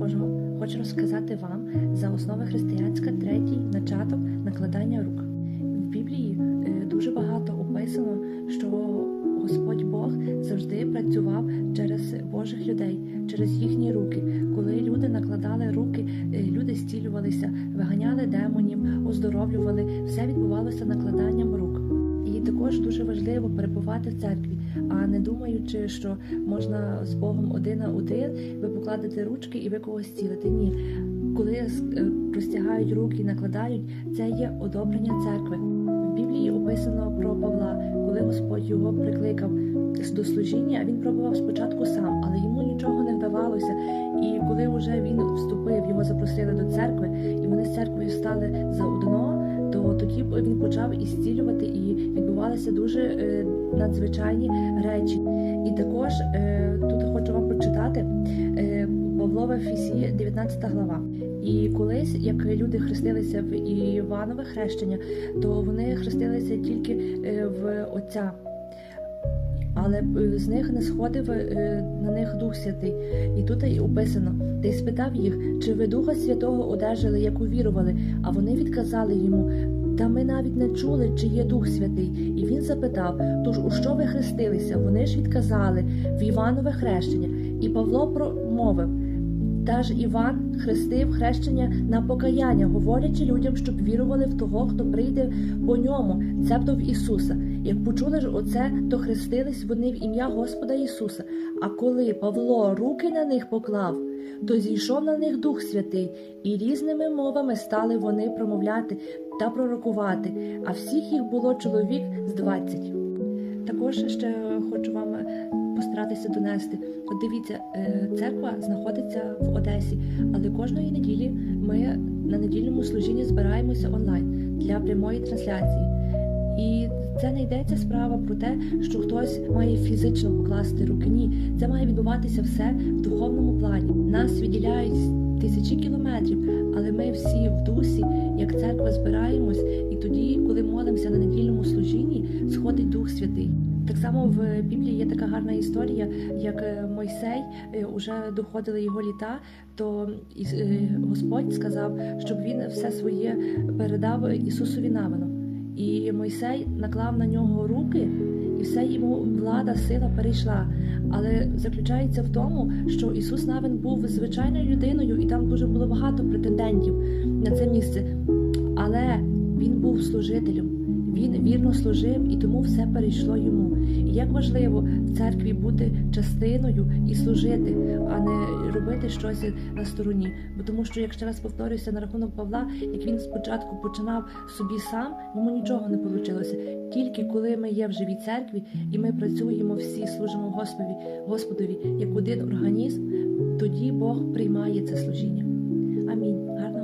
також хочу розказати вам за основи християнська, третій начаток накладання рук. В Біблії е, дуже багато описано, що Господь Бог завжди працював через Божих людей, через їхні руки. Коли люди накладали руки, е, люди зцілювалися, виганяли демонів, оздоровлювали. Все відбувалося накладанням рук. І також дуже важливо перебувати в церкві, а не думаючи, що можна з Богом один на один, ви покладете ручки і ви когось цілите. Ні, коли е, простягають руки і накладають, це є одобрення церкви. В Біблії описано про Павла, коли Господь його прикликав до служіння, він пробував спочатку сам, але йому нічого не вдавалося. І коли вже він вступив, його запросили до церкви, і вони з церквою стали заодно, то тоді він почав ісцілювати, і відбувалися дуже е, надзвичайні речі. І також е, тут хочу вам прочитати е, Павлове Фісі, 19 глава. І колись, як люди хрестилися в Іванове хрещення, то вони хрестилися тільки е, в Отця. Але е, з них не сходив е, на них Дух Святий. І тут і описано, та й спитав їх, чи ви Духа Святого одержали, як увірували, а вони відказали йому. Та ми навіть не чули, чи є Дух Святий. І він запитав: Тож у що ви хрестилися? Вони ж відказали в Іванове хрещення. І Павло промовив. Та ж Іван хрестив хрещення на покаяння, говорячи людям, щоб вірували в того, хто прийде по ньому, цебто в Ісуса. Як почули ж оце, то хрестились вони в ім'я Господа Ісуса. А коли Павло руки на них поклав, то зійшов на них Дух Святий, і різними мовами стали вони промовляти та пророкувати, а всіх їх було чоловік з двадцять. Також ще хочу вам постаратися донести. От дивіться, е, церква знаходиться в Одесі, але кожної неділі ми на недільному служінні збираємося онлайн для прямої трансляції. І це не йдеться справа про те, що хтось має фізично покласти руки. Ні, це має відбуватися все в духовному плані. Нас відділяють тисячі кілометрів, але ми всі в дусі, як церква, збираємось, і тоді, коли молимося на недільному служінні, сходить Дух Святий. Так само в Біблії є така гарна історія, як е, Мойсей е, уже доходили його літа, то е, Господь сказав, щоб він все своє передав Ісусові навину. І Мойсей наклав на нього руки, і все йому влада, сила перейшла. Але заключається в тому, що Ісус Навин був звичайною людиною, і там дуже було багато претендентів на це місце. Але він був служителем. Він вірно служив і тому все перейшло йому. І як важливо в церкві бути частиною і служити, а не робити щось на стороні. Бо тому, що як ще раз повторюся на рахунок Павла, як він спочатку починав собі сам, йому нічого не вийшло. Тільки коли ми є в живій церкві і ми працюємо всі, служимо Господові, Господові як один організм, тоді Бог приймає це служіння. Амінь. Гарного